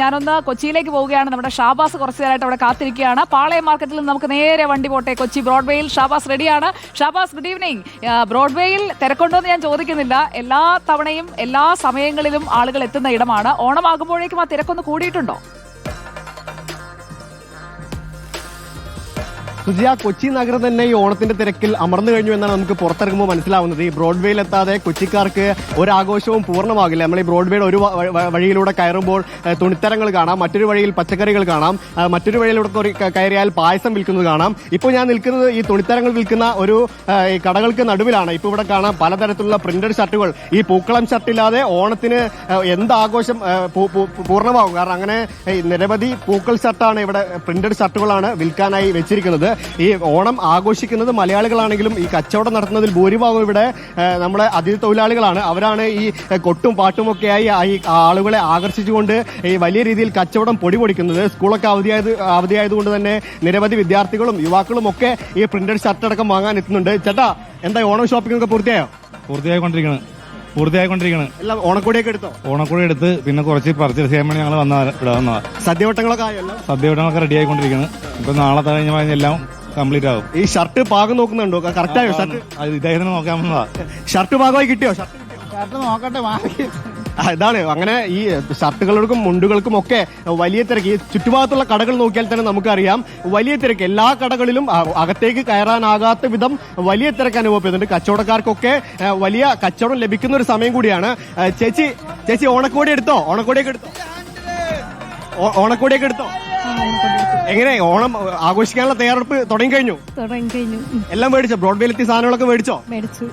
ഞാനൊന്ന് കൊച്ചിയിലേക്ക് പോവുകയാണ്. നമ്മുടെ ഷാബാസ് കുറച്ചു നേരമായിട്ട് അവിടെ കാത്തിരിക്കുകയാണ്. പാളയം മാർക്കറ്റിൽ നിന്ന് നമുക്ക് നേരെ വണ്ടി പോട്ടെ. കൊച്ചി ബ്രോഡ്വേയിൽ ഷാബാസ് റെഡിയാണ്. ഷാബാസ് ഗുഡ് ഈവനിങ് ബ്രോഡ്വേയിൽ തിരക്കുണ്ടോ എന്ന് ഞാൻ ചോദിക്കുന്നില്ല. എല്ലാ തവണയും എല്ലാ സമയങ്ങളിലും ആളുകൾ എത്തുന്ന ഇടമാണ്. ഓണമാകുമ്പോഴേക്കും ആ തിരക്കൊന്ന് കൂടിയിട്ടുണ്ടോ? സുജിയ കൊച്ചി നഗരം തന്നെ ഈ ഓണത്തിന്റെ തിരക്കിൽ അമർന്നു കഴിഞ്ഞു എന്നാണ് നമുക്ക് പുറത്തിറങ്ങുമ്പോൾ മനസ്സിലാവുന്നത്. ഈ ബ്രോഡ്വേയിൽ എത്താതെ കൊച്ചിക്കാർക്ക് ഒരാഘോഷവും പൂർണമാകില്ല. നമ്മൾ ഈ ബ്രോഡ്വേയുടെ ഒരു വഴിയിലൂടെ കയറുമ്പോൾ തുണിത്തരങ്ങൾ കാണാം മറ്റൊരു വഴിയിൽ പച്ചക്കറികൾ കാണാം മറ്റൊരു വഴിയിലൂടെ കയറിയാൽ പായസം വിൽക്കുന്നത് കാണാം. ഇപ്പോൾ ഞാൻ നിൽക്കുന്നത് ഈ തുണിത്തരങ്ങൾ വിൽക്കുന്ന ഒരു കടകൾക്ക് നടുവിലാണ്. ഇപ്പോൾ ഇവിടെ കാണാം പലതരത്തിലുള്ള പ്രിന്റഡ് ഷർട്ടുകൾ. ഈ പൂക്കളം ഷർട്ടില്ലാതെ ഓണത്തിന് എന്താഘോഷം പൂർണമാകും. കാരണം അങ്ങനെ നിരവധി പൂക്കൾ ഷർട്ടാണ് ഇവിടെ പ്രിന്റഡ് ഷർട്ടുകളാണ് വിൽക്കാനായി വെച്ചിരിക്കുന്നത്. ഈ ഓണം ആഘോഷിക്കുന്നത് മലയാളികളാണെങ്കിലും ഈ കച്ചവടം നടത്തുന്നതിൽ ഭൂരിഭാഗം ഇവിടെ നമ്മുടെ അതിഥി തൊഴിലാളികളാണ്. അവരാണ് ഈ കൊട്ടും പാട്ടും ഒക്കെയായി ആ ഈ ആളുകളെ ആകർഷിച്ചുകൊണ്ട് ഈ വലിയ രീതിയിൽ കച്ചവടം പൊടി പൊടിക്കുന്നത്. സ്കൂളൊക്കെ അവധിയായത് അവധിയായതുകൊണ്ട് തന്നെ നിരവധി വിദ്യാർത്ഥികളും യുവാക്കളും ഒക്കെ ഈ പ്രിന്റഡ് ഷർട്ട് അടക്കം വാങ്ങാൻ എത്തുന്നുണ്ട്. ചേട്ടാ എന്താ ഓണം ഷോപ്പിംഗ് ഒക്കെ പൂർത്തിയായോ? പൂർത്തിയായിക്കൊണ്ടിരിക്കണ്. പൂർത്തിയായിക്കൊണ്ടിരിക്കണ്. എല്ലാം ഓണക്കോടിയൊക്കെ എടുത്തോ? ഓണക്കൂടി എടുത്ത് പിന്നെ കുറച്ച് പർച്ചേസ് ചെയ്യാൻ വേണ്ടി ഞങ്ങൾ വന്ന ഇവിടെ വന്നതാ. സദ്യവട്ടങ്ങളൊക്കെ ആയല്ലോ? സദ്യവട്ടങ്ങളൊക്കെ റെഡി ആയിക്കൊണ്ടിരിക്കുന്നത് ഇപ്പൊ നാളെ കഴിഞ്ഞ കഴിഞ്ഞാൽ എല്ലാം കംപ്ലീറ്റ് ആകും ഈ ഷർട്ട് പാകം നോക്കുന്നുണ്ടോ? കറക്റ്റ് ആയോ ഷർട്ട്? അത് ഇദ്ദേഹത്തിന് നോക്കാൻ വന്നതാ. ഷർട്ട് പാകമായി കിട്ടിയോ? ഷർട്ട് ഷർട്ട് നോക്കട്ടെ വാങ്ങി ഇതാണ്. അങ്ങനെ ഈ ഷർട്ടുകൾക്കും മുണ്ടുകൾക്കും ഒക്കെ വലിയ തിരക്ക്. ഈ ചുറ്റുഭാഗത്തുള്ള കടകൾ നോക്കിയാൽ തന്നെ നമുക്കറിയാം വലിയ തിരക്ക്. എല്ലാ കടകളിലും അകത്തേക്ക് കയറാനാകാത്ത വിധം വലിയ തിരക്ക് അനുഭവപ്പെടുന്നുണ്ട്. കച്ചവടക്കാർക്കൊക്കെ വലിയ കച്ചവടം ലഭിക്കുന്ന ഒരു സമയം കൂടിയാണ്. ചേച്ചി ചേച്ചി ഓണക്കോടി എടുത്തോ? ഓണക്കോടിയൊക്കെ എടുത്തോ? ഓണക്കോടിയൊക്കെ എടുത്തോ? എങ്ങനെ? ഓണം ആഘോഷിക്കാനുള്ള തയ്യാറെടുപ്പ് തുടങ്ങി കഴിഞ്ഞു തുടങ്ങി കഴിഞ്ഞു എല്ലാം മേടിച്ചോ? ബ്രോഡ്വേയിലെത്തിയ സാധനങ്ങളൊക്കെ മേടിച്ചോ? മേടിച്ചു.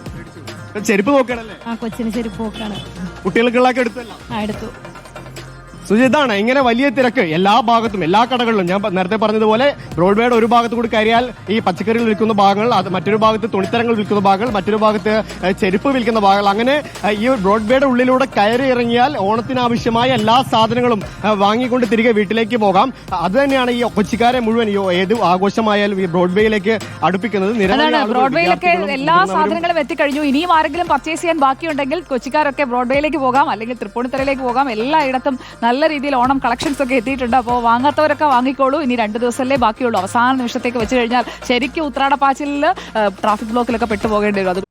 ചെരുപ്പ് നോക്കണല്ലേ ആ കൊച്ചിന് ചെരുപ്പ് പോക്കാണ് ആ എടുത്തു. സുജി ഇതാണ് ഇങ്ങനെ വലിയ തിരക്ക്. എല്ലാ ഭാഗത്തും എല്ലാ കടകളിലും. ഞാൻ നേരത്തെ പറഞ്ഞതുപോലെ റോഡ്വേയുടെ ഒരു ഭാഗത്ത് കൂടി കയറിയാൽ ഈ പച്ചക്കറികൾ വിൽക്കുന്ന ഭാഗങ്ങൾ അത് മറ്റൊരു ഭാഗത്ത് തുണിത്തരങ്ങൾ വിൽക്കുന്ന ഭാഗങ്ങൾ മറ്റൊരു ഭാഗത്ത് ചെരുപ്പ് വിൽക്കുന്ന ഭാഗങ്ങൾ. അങ്ങനെ ഈ റോഡ്വേയുടെ ഉള്ളിലൂടെ കയറി ഇറങ്ങിയാൽ ഓണത്തിനാവശ്യമായ എല്ലാ സാധനങ്ങളും വാങ്ങിക്കൊണ്ട് തിരികെ വീട്ടിലേക്ക് പോകാം. അത് തന്നെയാണ് ഈ കൊച്ചിക്കാരെ മുഴുവൻ ഏത് ആഘോഷമായാലും ഈ ബ്രോഡ്വേയിലേക്ക് അടുപ്പിക്കുന്നത്. ബ്രോഡ്വേയിലൊക്കെ എല്ലാ സാധനങ്ങളും എത്തിക്കഴിഞ്ഞു. ഇനിയും ആരെങ്കിലും പർച്ചേസ് ചെയ്യാൻ ബാക്കിയുണ്ടെങ്കിൽ കൊച്ചിക്കാരൊക്കെ ബ്രോഡ്വേയിലേക്ക് പോകാം. അല്ലെങ്കിൽ തൃപ്പൂണിത്തറയിലേക്ക് പോകാം. എല്ലായിടത്തും നല്ല രീതിയിൽ ഓണം കളക്ഷൻസ് ഒക്കെ എത്തിയിട്ടുണ്ട്. അപ്പോൾ വാങ്ങാത്തവരൊക്കെ വാങ്ങിക്കോളൂ. ഇനി രണ്ട് ദിവസമല്ലേ ബാക്കിയുള്ളൂ. അവസാന നിമിഷത്തേക്ക് വെച്ച് കഴിഞ്ഞാൽ ശരിക്കും ഉത്രാടപ്പാച്ചിലിൽ ട്രാഫിക് ബ്ലോക്കിലൊക്കെ പെട്ടുപോകേണ്ടി വരും.